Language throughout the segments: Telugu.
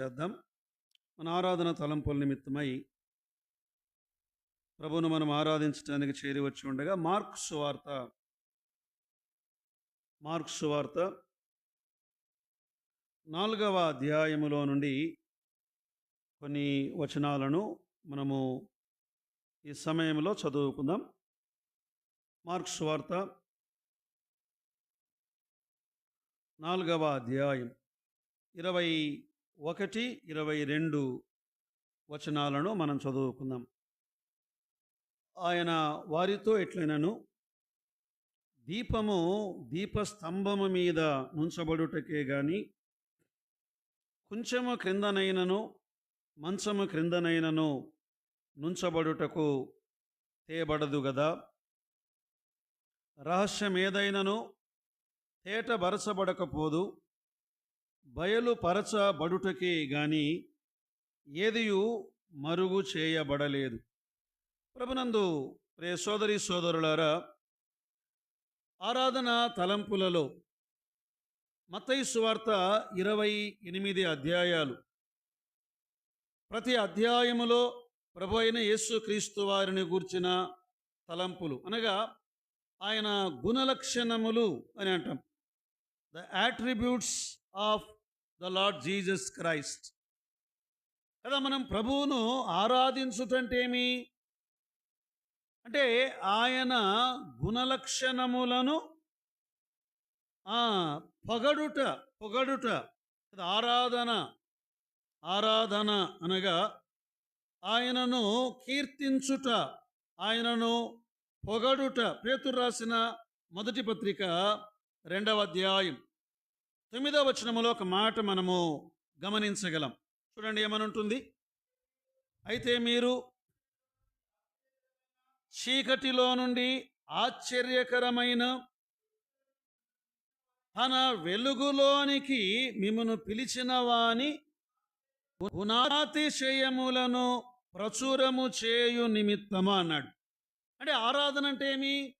చేద్దాం. మన ఆరాధన తలంపుల నిమిత్తమై ప్రభువును మనం ఆరాధించడానికి చేరి వచ్చి ఉండగా మార్క్స్ వార్త మార్క్స్ వార్త నాలుగవ అధ్యాయములో నుండి కొన్ని వచనాలను మనము ఈ సమయంలో చదువుకుందాం. మార్క్స్ వార్త నాలుగవ అధ్యాయం ఇరవై ఒకటి ఇరవై రెండు వచనాలను మనం చదువుకుందాం. ఆయన వారితో ఎట్లనను? దీపము దీపస్తంభము మీద నుంచబడుటకే గాని కొంచెము క్రిందనైనను మంచము క్రిందనైనను నుంచబడుటకు తేబడదు గదా? రహస్యమేదైనను తేటబరచబడకపోదు బయలుపరచబడుటకే గాని ఏదియు మరుగు చేయబడలేదు. ప్రభునందు ప్రే సోదరి సోదరులారా ఆరాధన తలంపులలో మత్తయి సువార్త ఇరవై ఎనిమిది అధ్యాయాలు. ప్రతి అధ్యాయములో ప్రభు అయిన యేసుక్రీస్తు వారిని గూర్చిన తలంపులు. అనగా ఆయన గుణలక్షణములు అని అంటాం. The attributes of the lord Jesus Christ. కదా మనం ప్రభువును ఆరాధించుటంటేమి? అంటే ఆయన గుణలక్షణములను పొగడుట పొగడుట ఆరాధన ఆరాధన అనగా ఆయనను కీర్తించుట ఆయనను పొగడుట. పేతురు రాసిన మొదటి పత్రిక రెండవ అధ్యాయం. తొమ్మిదో వచనములో ఒక మాట మనము గమనించగలం. చూడండి ఏమనుంటుంది? అయితే మీరు చీకటిలో నుండి ఆశ్చర్యకరమైన తన వెలుగులోనికి మిమ్మను పిలిచిన వాని గుణాతిశయములను ప్రచురము చేయు నిమిత్తమా అన్నాడు. అంటే ఆరాధన అంటే ఏమి?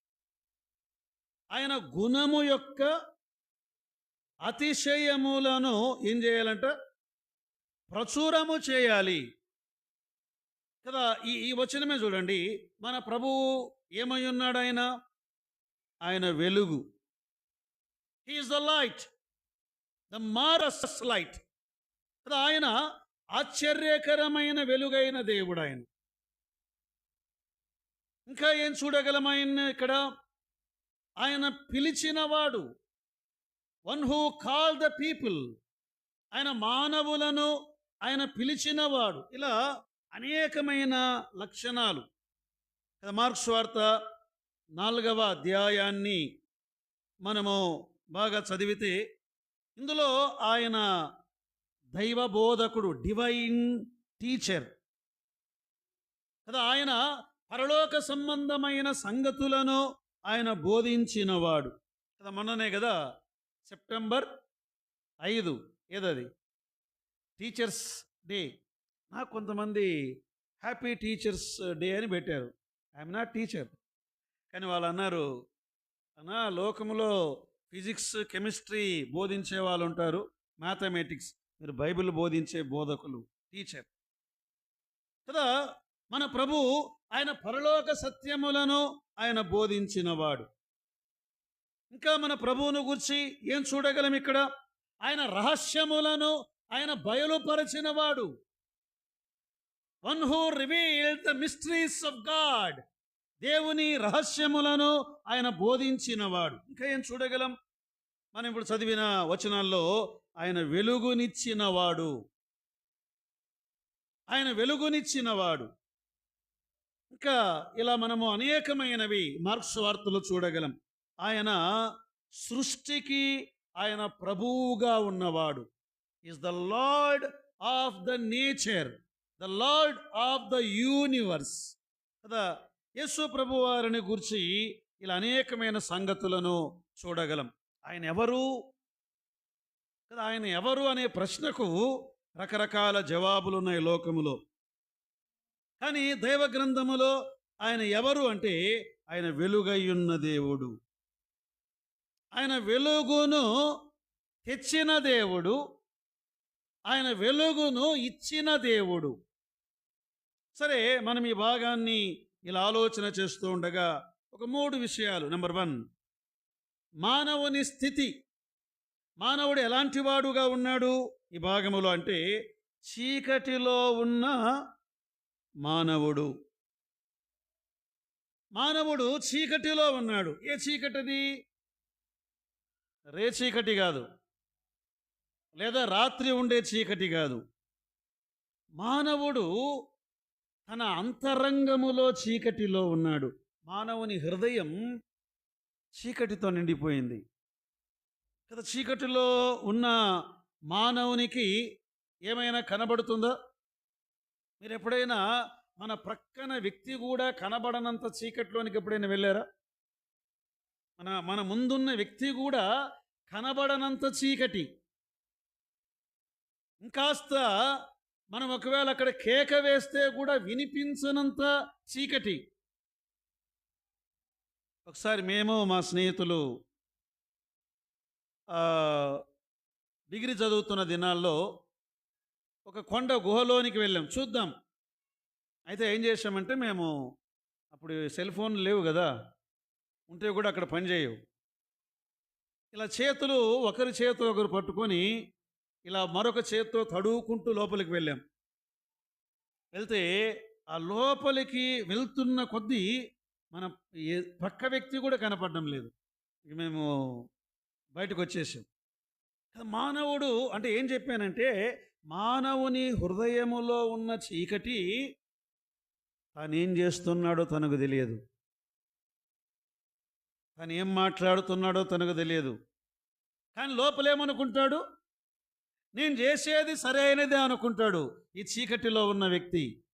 ఆయన గుణము యొక్క అతిశయములను ఏం చేయాలంట? ప్రచురము చేయాలి. కదా ఈ ఈ వచనమే చూడండి. మన ప్రభువు ఏమై ఉన్నాడు ఆయన ఆయన వెలుగు he is the light the marvellous light కదా ఆయన ఆశ్చర్యకరమైన వెలుగైన దేవుడు ఆయన ఇంకా ఏం చూడగలం ఆయన ఇక్కడ? ఆయన పిలిచినవాడు. One who call the people ఆయన మానవులను ఆయన పిలిచినవాడు. ఇలా అనేకమైన లక్షణాలు. కదా మార్క్స్ వార్త నాలుగవ అధ్యాయాన్ని మనము బాగా చదివితే ఇందులో ఆయన దైవ బోధకుడు డివైన్ టీచర్ కదా ఆయన పరలోక సంబంధమైన సంగతులను ఆయన బోధించినవాడు. కదా మొన్ననే కదా సెప్టెంబర్ ఐదు. ఏదది? Teachers day. నాకు కొంతమంది హ్యాపీ టీచర్స్ డే అని పెట్టారు. I'm not teacher. కానీ వాళ్ళు అన్నారు అన్నా లోకంలో ఫిజిక్స్ కెమిస్ట్రీ బోధించే వాళ్ళు ఉంటారు. మ్యాథమెటిక్స్ మీరు బైబిల్ బోధించే బోధకులు టీచర్. కదా మన ప్రభు ఆయన పరలోక సత్యములను ఆయన బోధించినవాడు. ఇంకా మన ప్రభువును గురించి ఏం చూడగలం ఇక్కడ? ఆయన రహస్యములను ఆయన బయలుపరచినవాడు. One who reveal the mysteries of God దేవుని రహస్యములను ఆయన బోధించినవాడు. ఇంకా ఏం చూడగలం? మనం ఇప్పుడు చదివిన వచనాల్లో ఆయన వెలుగునిచ్చినవాడు. ఆయన వెలుగునిచ్చినవాడు. ఇంకా ఇలా మనము అనేకమైనవి మార్క్స్ వార్తలు చూడగలం. ఆయన సృష్టికి ఆయన ప్రభువుగా ఉన్నవాడు. Is the lord of the nature the lord of the universe కదా? యేసు ప్రభు వారిని గురించి ఇలా అనేకమైన సంగతులను చూడగలం. ఆయన ఎవరు? కదా ఆయన ఎవరు అనే ప్రశ్నకు రకరకాల జవాబులు ఉన్నాయి లోకములో. కానీ దైవ గ్రంథములో ఆయన ఎవరు అంటే ఆయన వెలుగయ్యున్న దేవుడు. ఆయన వెలుగును తెచ్చిన దేవుడు. ఆయన వెలుగును ఇచ్చిన దేవుడు. సరే మనం ఈ భాగాన్ని ఇలా ఆలోచన చేస్తూ ఉండగా ఒక మూడు విషయాలు. నెంబర్ వన్ మానవుని స్థితి. మానవుడు ఎలాంటి వాడుగా ఉన్నాడు? ఈ భాగములో అంటే చీకటిలో ఉన్న మానవుడు. మానవుడు చీకటిలో ఉన్నాడు. ఏ చీకటిది? రే చీకటి కాదు. లేదా రాత్రి ఉండే చీకటి కాదు. మానవుడు తన అంతరంగములో చీకటిలో ఉన్నాడు. మానవుని హృదయం చీకటితో నిండిపోయింది. కదా చీకటిలో ఉన్న మానవునికి ఏమైనా కనబడుతుందా? మీరు ఎప్పుడైనా మన ప్రక్కన వ్యక్తి కూడా కనబడనంత చీకటిలోనికి ఎప్పుడైనా వెళ్ళారా? మన మన ముందున్న వ్యక్తి కూడా కనబడనంత చీకటి. ఇంకాస్త మనం ఒకవేళ అక్కడ కేక వేస్తే కూడా వినిపించనంత చీకటి. ఒకసారి మేము మా స్నేహితులు డిగ్రీ చదువుతున్న దినాల్లో ఒక కొండ గుహలోనికి వెళ్ళాం. చూద్దాం. అయితే ఏం చేసామంటే మేము అప్పుడు సెల్ ఫోన్ లేవు కదా. ఉంటే కూడా అక్కడ పనిచేయవు ఇలా చేతులు ఒకరి చేతులు ఒకరు పట్టుకొని ఇలా మరొక చేత్తో తడువుకుంటూ లోపలికి వెళ్ళాం. వెళ్తే ఆ లోపలికి వెళ్తున్న కొద్దీ మన ఏ- పక్క వ్యక్తి కూడా కనపడడం లేదు. ఇక మేము బయటకు వచ్చేసాం. మానవుడు అంటే ఏం చెప్పానంటే మానవుని హృదయములో ఉన్న చీకటి తానేం ఏం చేస్తున్నాడో తనకు తెలియదు. తను ఏం మాట్లాడుతున్నాడో తనకు తెలియదు. కానీ లోపలేమనుకుంటాడు? నేను చేసేది సరైనదే అనుకుంటాడు ఈ చీకటిలో ఉన్న వ్యక్తి.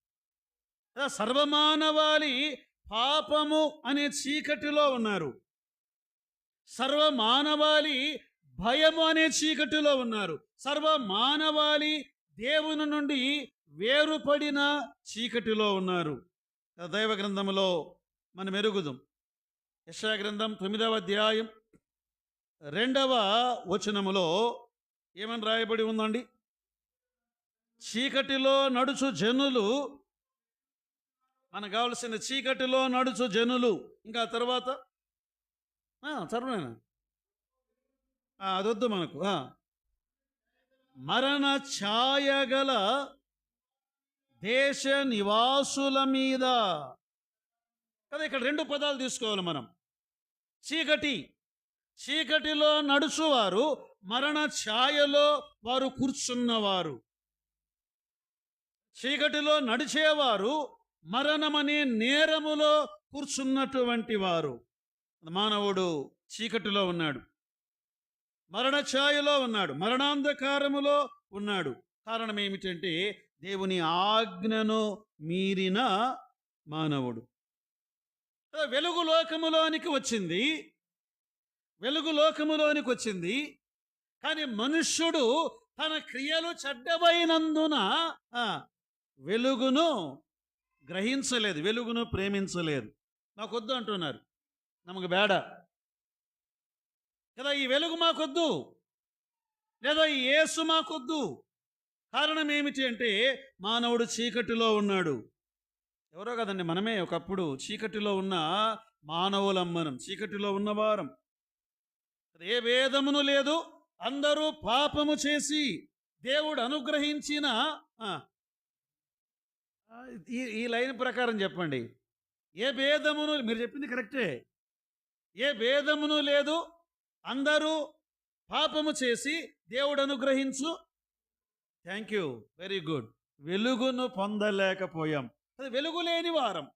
సర్వమానవాళి పాపము అనే చీకటిలో ఉన్నారు. సర్వమానవాళి భయము అనే చీకటిలో ఉన్నారు. సర్వమానవాళి దేవుని నుండి వేరుపడిన చీకటిలో ఉన్నారు. దైవ గ్రంథములో మనం ఎరుగుదాం. యశా గ్రంథం తొమ్మిదవ అధ్యాయం రెండవ వచనములో ఏమని రాయబడి ఉందండి? చీకటిలో నడుచు జనులు మనకు కావలసిన చీకటిలో నడుచు జనులు ఇంకా తర్వాత? చదువునా అదొద్దు మనకు. మరణ మరణ ఛాయగల దేశ నివాసుల మీద. కదా ఇక్కడ రెండు పదాలు తీసుకోవాలి మనం. చీకటి. చీకటిలో నడుచువారు మరణ ఛాయలో వారు కూర్చున్నవారు. చీకటిలో నడిచేవారు మరణమనే నేరములో కూర్చున్నటువంటి వారు. మానవుడు చీకటిలో ఉన్నాడు. మరణ ఛాయలో ఉన్నాడు. మరణాంధకారములో ఉన్నాడు. కారణం ఏమిటంటే దేవుని ఆజ్ఞను మీరిన మానవుడు. వెలుగు లోకములోనికి వచ్చింది. వెలుగు లోకములోనికి వచ్చింది. కానీ మనుష్యుడు తన క్రియలు చెడ్డమైనందున వెలుగును గ్రహించలేదు వెలుగును ప్రేమించలేదు. మాకొద్దు అంటున్నారు. నమకు బేడ. కదా ఈ వెలుగు మాకొద్దు. లేదా ఈ యేసు మాకొద్దు. కారణం ఏమిటి అంటే మానవుడు చీకటిలో ఉన్నాడు. ఎవరో కదండి మనమే ఒకప్పుడు చీకటిలో ఉన్న మానవులం మనం చీకటిలో ఉన్నవారం ఏ వేదమును లేదు అందరూ పాపము చేసి దేవుడు అనుగ్రహించిన ఈ ఈ లైన్ ప్రకారం చెప్పండి. ఏ భేదమును మీరు చెప్పింది కరెక్టే. ఏ భేదమును లేదు అందరూ పాపము చేసి దేవుడు అనుగ్రహించు. Thank you. Very good. వెలుగును పొందలేకపోయాం. అది వెలుగు లేని వారం.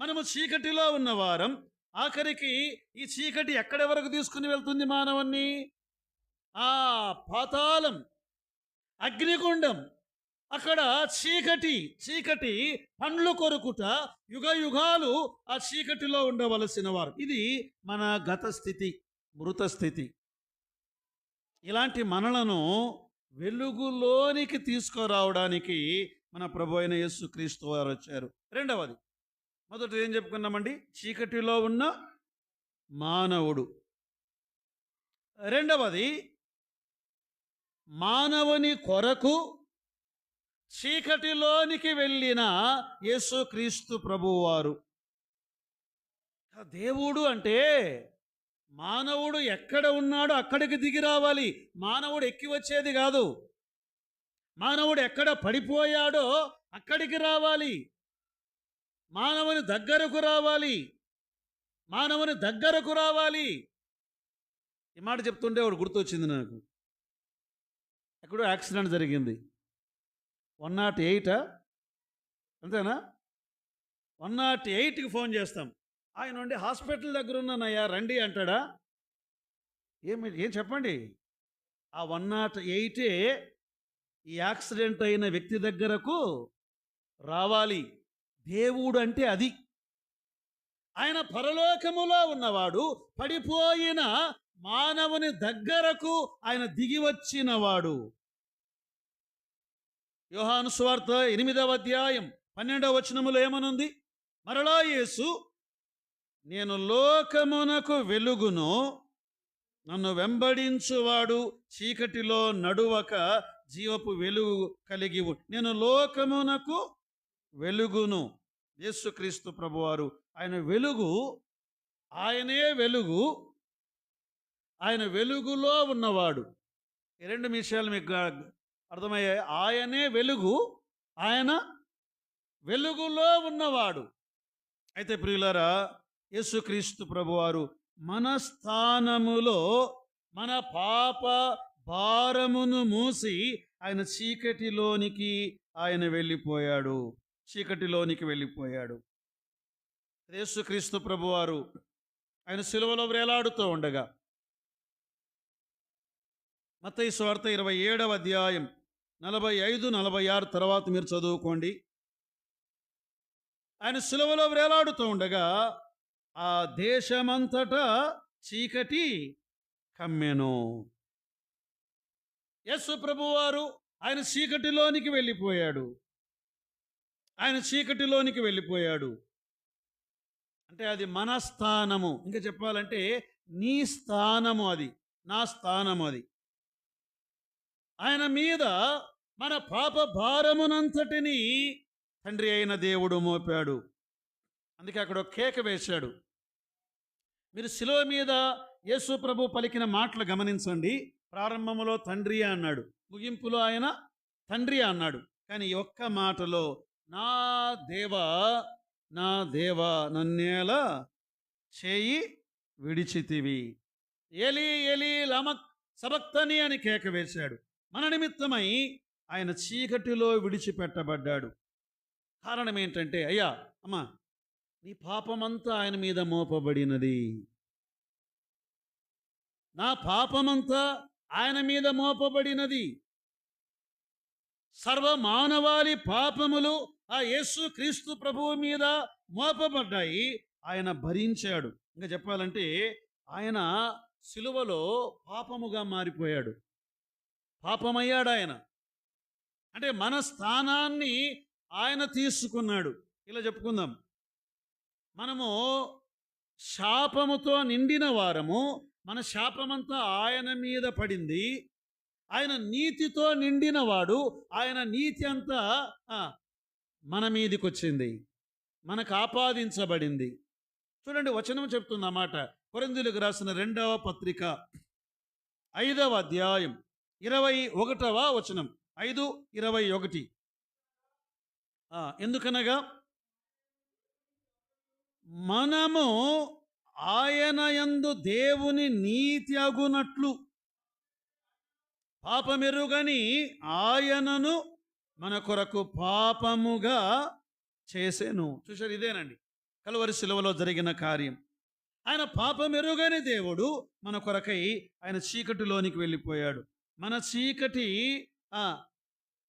మనము చీకటిలో ఉన్న వారం. ఆఖరికి ఈ చీకటి ఎక్కడి వరకు తీసుకుని వెళ్తుంది మానవాన్ని? ఆ పాతాళం అగ్నిగుండం అక్కడ చీకటి చీకటి పండ్లు కొరుకుట యుగ యుగాలు ఆ చీకటిలో ఉండవలసిన వారు. ఇది మన గత స్థితి మృత స్థితి. ఇలాంటి మనలను వెలుగులోనికి తీసుకురావడానికి మన ప్రభు అయిన యేసు క్రీస్తు వారు వచ్చారు. రెండవది మొదటి ఏం చెప్పుకున్నామండి? చీకటిలో ఉన్న మానవుడు. రెండవది మానవుని కొరకు చీకటిలోనికి వెళ్ళిన యేసుక్రీస్తు ప్రభువారు దేవుడు అంటే మానవుడు ఎక్కడ ఉన్నాడో అక్కడికి దిగి రావాలి. మానవుడు ఎక్కి వచ్చేది కాదు. మానవుడు ఎక్కడ పడిపోయాడో అక్కడికి రావాలి. మానవుని దగ్గరకు రావాలి. మానవుని దగ్గరకు రావాలి. ఈ మాట చెప్తుంటే ఒకడు గుర్తొచ్చింది నాకు. ఎక్కడో యాక్సిడెంట్ జరిగింది. వన్ నాట్ ఎయిటా? అంతేనా? వన్ నాట్ ఎయిట్కి ఫోన్ చేస్తాం. ఆయన ఉండి హాస్పిటల్ దగ్గర ఉన్నానయ్యా రండి అంటాడా? ఏమి ఏం చెప్పండి? ఆ వన్ నాట్ ఎయిటే ఈ యాక్సిడెంట్ అయిన వ్యక్తి దగ్గరకు రావాలి. దేవుడు అంటే అది. ఆయన పరలోకములో ఉన్నవాడు పడిపోయిన మానవుని దగ్గరకు ఆయన దిగి వచ్చినవాడు. యోహాను ఎనిమిదవ అధ్యాయం పన్నెండవ వచనములో ఏమనుంది? మరలా యేసు నేను లోకమునకు వెలుగును నన్ను వెంబడించువాడు చీకటిలో నడువక జీవపు వెలుగు కలిగి నేను లోకమునకు వెలుగును. యేసుక్రీస్తు ప్రభువారు ఆయన వెలుగు ఆయనే వెలుగు ఆయన వెలుగులో ఉన్నవాడు. ఈ రెండు విషయాలు మీకు అర్థమయ్యాయి? ఆయనే వెలుగు ఆయన వెలుగులో ఉన్నవాడు. అయితే ప్రియులరా యేసుక్రీస్తు ప్రభువారు మన స్థానములో మన పాప భారమును మూసి ఆయన చీకటిలోనికి ఆయన వెళ్ళిపోయాడు. చీకటిలోనికి వెళ్ళిపోయాడు. యేసుక్రీస్తు ప్రభువారు ఆయన సిలువలో వేలాడుతూ ఉండగా మతయి స్వార్థ ఇరవై ఏడవ అధ్యాయం నలభై ఐదు నలభై ఆరు తర్వాత మీరు చదువుకోండి. ఆయన సిలువలో వేలాడుతూ ఉండగా ఆ దేశమంతటా చీకటి కమ్మెను. యస్సు ప్రభువారు ఆయన చీకటిలోనికి వెళ్ళిపోయాడు. ఆయన చీకటిలోనికి వెళ్ళిపోయాడు. అంటే అది మన స్థానము. ఇంకా చెప్పాలంటే నీ స్థానము అది. నా స్థానము అది. ఆయన మీద మన పాప భారమునంతటిని తండ్రి అయిన దేవుడు మోపాడు. అందుకే అక్కడ ఒక కేక వేశాడు. మీరు శిలువ మీద యేసు ప్రభు పలికిన మాటలు గమనించండి. ప్రారంభములో తండ్రి అన్నాడు. ముగింపులో ఆయన తండ్రి అన్నాడు. కానీ ఒక్క మాటలో నా దేవా నా దేవా నన్నేలా చేయి విడిచితివి. ఎలి ఎలి లమక్ సబక్తని అని కేక వేశాడు. మన నిమిత్తమై ఆయన చీకటిలో విడిచిపెట్టబడ్డాడు. కారణం ఏంటంటే అయ్యా అమ్మా నీ పాపమంతా ఆయన మీద మోపబడినది. నా పాపమంతా ఆయన మీద మోపబడినది. సర్వ మానవాళి పాపములు ఆ యేసు క్రీస్తు ప్రభువు మీద మోపబడ్డాయి. ఆయన భరించాడు. ఇంకా చెప్పాలంటే ఆయన సిలువలో పాపముగా మారిపోయాడు. పాపమయ్యాడు ఆయన. అంటే మన స్థానాన్ని ఆయన తీసుకున్నాడు. ఇలా చెప్పుకుందాం. మనము శాపముతో నిండిన వారము మన శాపమంతా ఆయన మీద పడింది. ఆయన నీతితో నిండినవాడు. ఆయన నీతి అంతా మన మీదికి వచ్చింది మనకు ఆపాదించబడింది చూడండి వచనం చెప్తుంది అన్నమాట కొరందులకు రాసిన రెండవ పత్రిక ఐదవ అధ్యాయం ఇరవై ఒకటవ వచనం. ఐదు ఇరవై ఒకటి. ఎందుకనగా మనము ఆయన యందు దేవుని నీతి అగునట్లు. పాపమెరుగని ఆయనను మన కొరకు పాపముగా చేసేను. చూశారు ఇదేనండి. కలువరి శిలువలో జరిగిన కార్యం. ఆయన పాపమెరుగని దేవుడు మన కొరకై ఆయన చీకటిలోనికి వెళ్ళిపోయాడు. మన చీకటి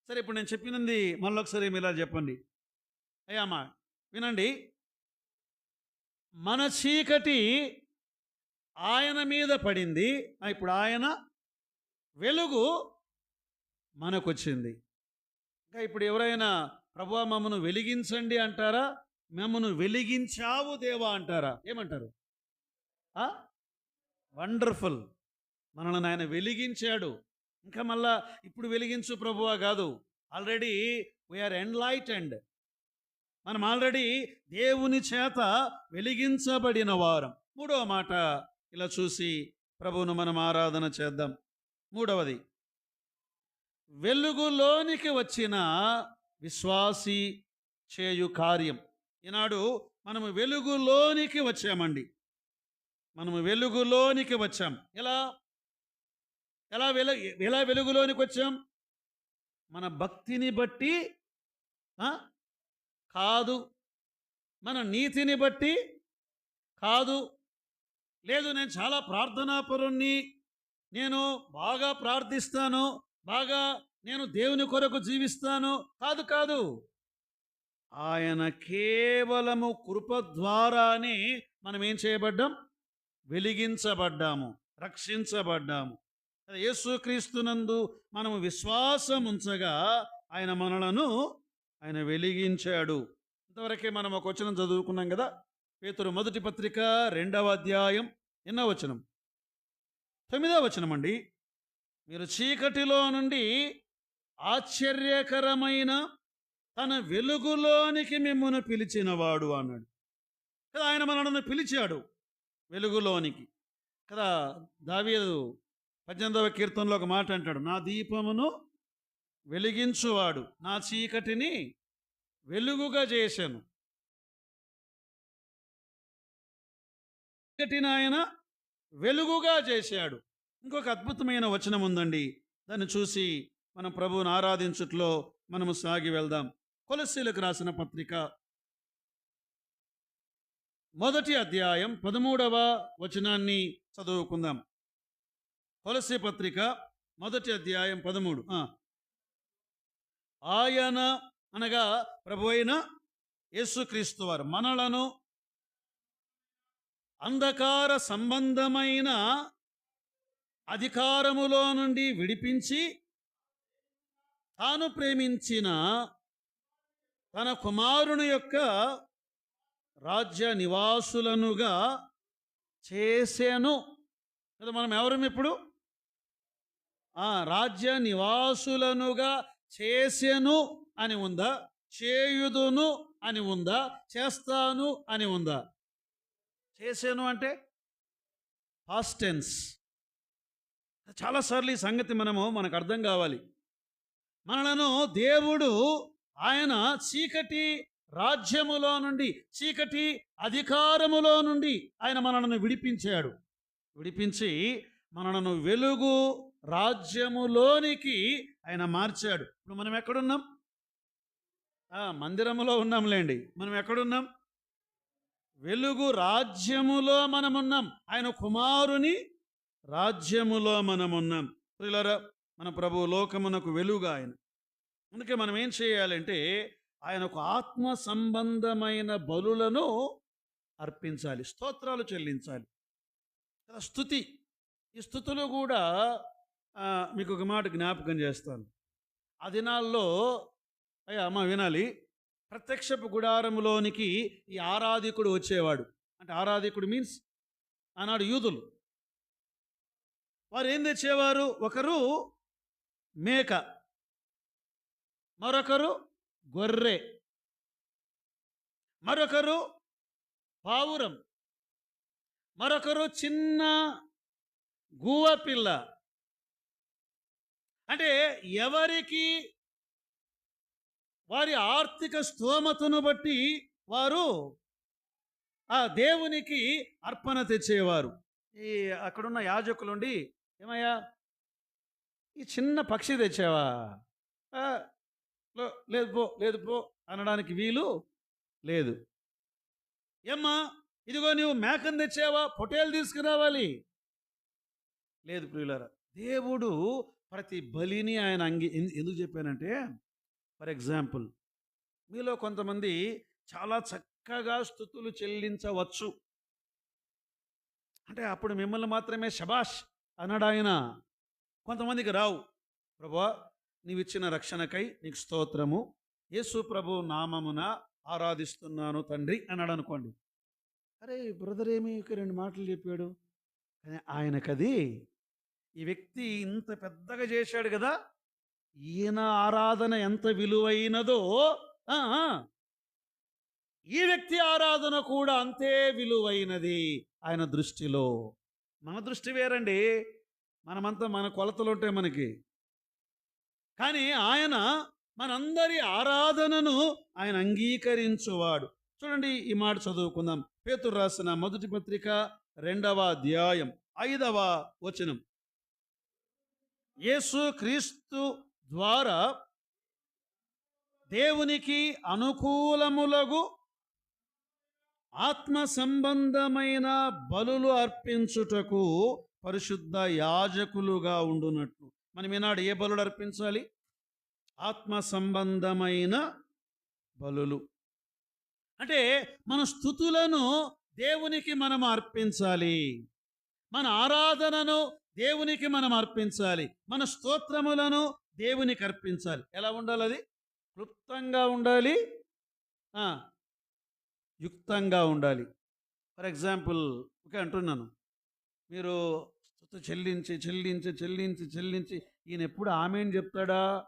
సరే ఇప్పుడు నేను చెప్పినది మళ్ళీ ఒకసారి మీరు చెప్పండి. అయ్యామా వినండి. మన చీకటి ఆయన మీద పడింది. ఇప్పుడు ఆయన వెలుగు మనకొచ్చింది. ఇంకా ఇప్పుడు ఎవరైనా ప్రభు మమ్మను వెలిగించండి అంటారా? మమ్మను వెలిగించావు దేవా అంటారా? ఏమంటారు? వండర్ఫుల్. మనల్ని ఆయన వెలిగించాడు. ఇంకా మళ్ళా ఇప్పుడు వెలిగించు ప్రభువా కాదు. ఆల్రెడీ వీఆర్ ఎన్లైటెండ్ మనం ఆల్రెడీ దేవుని చేత వెలిగించబడిన వారం. మూడవ మాట ఇలా చూసి ప్రభువును మనం ఆరాధన చేద్దాం. మూడవది వెలుగులోనికి వచ్చిన విశ్వాసి చేయు కార్యం. ఈనాడు మనము వెలుగులోనికి వచ్చామండి. మనము వెలుగులోనికి వచ్చాం. ఎలా? ఎలా వెలు ఎలా వెలుగులోనికి వచ్చాం? మన భక్తిని బట్టి కాదు. మన నీతిని బట్టి కాదు. లేదు నేను చాలా ప్రార్థనాపరుణ్ణి. నేను బాగా ప్రార్థిస్తాను. బాగా నేను దేవుని కొరకు జీవిస్తాను. కాదు కాదు. ఆయన కేవలము కృప ద్వారానే మనం ఏం చేయబడ్డాం? వెలిగించబడ్డాము. రక్షించబడ్డాము. యేసుక్రీస్తునందు మనము విశ్వాసం ఉంచగా ఆయన మనలను ఆయన వెలిగించాడు. ఇంతవరకే మనం ఒక వచనం చదువుకున్నాం కదా? పేతురు మొదటి పత్రిక రెండవ అధ్యాయం ఎన్నో వచనం? తొమ్మిదవ వచనం అండి. మీరు చీకటిలో నుండి ఆశ్చర్యకరమైన తన వెలుగులోనికి మిమ్మల్ని పిలిచినవాడు అన్నాడు. కదా ఆయన మనల్ని పిలిచాడు వెలుగులోనికి. కదా దావీదు పద్దెనిమిదవ కీర్తనలో ఒక మాట అంటాడు నా దీపమును వెలిగించువాడు. నా చీకటిని వెలుగుగా చేశాను చీకటిని ఆయన వెలుగుగా చేశాడు. ఇంకొక అద్భుతమైన వచనం ఉందండి. దాన్ని చూసి మనం ప్రభువుని ఆరాధించుట్లో మనము సాగి వెళ్దాం. కొలసీలకు రాసిన పత్రిక మొదటి అధ్యాయం పదమూడవ వచనాన్ని చదువుకుందాం. కొలసి పత్రిక మొదటి అధ్యాయం పదమూడు. ఆయన అనగా ప్రభు అయిన యేసుక్రీస్తు వారు. మనలను అంధకార సంబంధమైన అధికారములో నుండి విడిపించి తాను ప్రేమించిన తన కుమారుని యొక్క రాజ్య నివాసులనుగా చేసాను. కదా మనం ఎవరం ఇప్పుడు? ఆ రాజ్య నివాసులనుగా చేసెను అని ఉందా? చేయుదును అని ఉందా? చేస్తాను అని ఉందా? చేసాను అంటే పాస్ట్ టెన్స్ చాలాసార్లు ఈ సంగతి మనము మనకు అర్థం కావాలి. మనలను దేవుడు ఆయన చీకటి రాజ్యములో నుండి చీకటి అధికారములో నుండి ఆయన మనలను విడిపించాడు. విడిపించి మనలను వెలుగు రాజ్యములోనికి ఆయన మార్చాడు. ఇప్పుడు మనం ఎక్కడున్నాం? మందిరములో ఉన్నాంలేండి. మనం ఎక్కడున్నాం? వెలుగు రాజ్యములో మనమున్నాం. ఆయన కుమారుని రాజ్యములో మనమున్నాం. ప్రియులారా మన ప్రభు లోకమునకు వెలుగు ఆయన. అందుకే మనం ఏం చేయాలంటే ఆయనకు ఆత్మ సంబంధమైన బలులను అర్పించాలి. స్తోత్రాలు చెల్లించాలి. కదా స్థుతి. ఈ స్థుతులు కూడా మీకు ఒక మాట జ్ఞాపకం చేస్తాను. ఆ దినాల్లో అయ్యా అమ్మ వినాలి. ప్రత్యక్షపు గుడారములోనికి ఈ ఆరాధికుడు వచ్చేవాడు. అంటే ఆరాధికుడు మీన్స్ ఆనాడు యూదులు. వారు ఏం తెచ్చేవారు? ఒకరు మేక. మరొకరు గొర్రె. మరొకరు పావురం. మరొకరు చిన్న గూవ పిల్ల అంటే ఎవరికి వారి ఆర్థిక స్తోమతను బట్టి వారు ఆ దేవునికి అర్పణ తెచ్చేవారు. ఈ అక్కడున్న యాజకులుండి ఏమయ్యా ఈ చిన్న పక్షి తెచ్చావా? లేదు పో లేదు పో అనడానికి వీలు లేదు. ఏమ్మా ఇదిగో నువ్వు మేకను తెచ్చావా? పొటేలు తీసుకురావాలి. లేదు ప్రియులరా దేవుడు ప్రతి బలిని ఆయన అంగి ఎందుకు చెప్పానంటే ఫర్ ఎగ్జాంపుల్ మీలో కొంతమంది చాలా చక్కగా స్థుతులు చెల్లించవచ్చు. అంటే అప్పుడు మిమ్మల్ని మాత్రమే శబాష్ అన్నాడు ఆయన. కొంతమందికి రావు. ప్రభా నీవిచ్చిన రక్షణకై నీకు స్తోత్రము. యేసు ప్రభు నామమున ఆరాధిస్తున్నాను తండ్రి అన్నాడు అనుకోండి. అరే బ్రదర్ ఏమి రెండు మాటలు చెప్పాడు? కానీ ఆయనకది ఈ వ్యక్తి ఇంత పెద్దగా చేశాడు కదా ఈయన ఆరాధన ఎంత విలువైనదో ఆ, ఈ వ్యక్తి ఆరాధన కూడా అంతే విలువైనది ఆయన దృష్టిలో. మన దృష్టి వేరండి. మనమంతా మన కొలతలు ఉంటాయి మనకి. కానీ ఆయన మనందరి ఆరాధనను ఆయన అంగీకరించువాడు. చూడండి ఈ మాట చదువుకుందాం. పేతురు రాసిన మొదటి పత్రిక రెండవ అధ్యాయం ఐదవ వచనం. యేసు క్రీస్తు ద్వారా దేవునికి అనుకూలములగు ఆత్మ సంబంధమైన బలులు అర్పించుటకు పరిశుద్ధ యాజకులుగా ఉండునట్లు. మనం ఈనాడు ఏ బలులు అర్పించాలి? ఆత్మ సంబంధమైన బలులు. అంటే మన స్థుతులను దేవునికి మనం అర్పించాలి. మన ఆరాధనను దేవునికి మనం అర్పించాలి. మన స్తోత్రములను దేవునికి అర్పించాలి. ఎలా ఉండాలి అది? క్లుప్తంగా ఉండాలి. యుక్తంగా ఉండాలి. ఫర్ ఎగ్జాంపుల్ ఓకే అంటున్నాను. మీరు చెల్లించి చెల్లించి చెల్లించి చెల్లించి ఈయన ఎప్పుడు ఆమెను చెప్తాడా?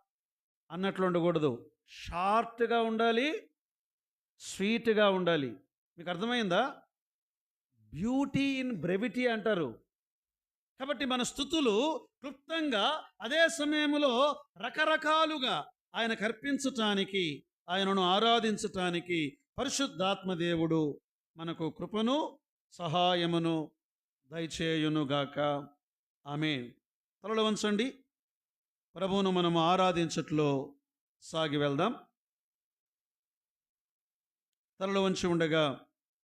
అన్నట్లు ఉండకూడదు. షార్ట్గా ఉండాలి స్వీట్గా ఉండాలి. మీకు అర్థమైందా? బ్యూటీ ఇన్ బ్రెవిటీ అంటారు. కాబట్టి మన స్థుతులు క్లుప్తంగా అదే సమయంలో రకరకాలుగా ఆయన కర్పించటానికి ఆయనను ఆరాధించటానికి పరిశుద్ధాత్మదేవుడు మనకు కృపను సహాయమును దయచేయునుగాక ఆమె తలలు వంచండి. ప్రభువును మనము ఆరాధించట్లో సాగి వెళ్దాం. తలలు వంచి ఉండగా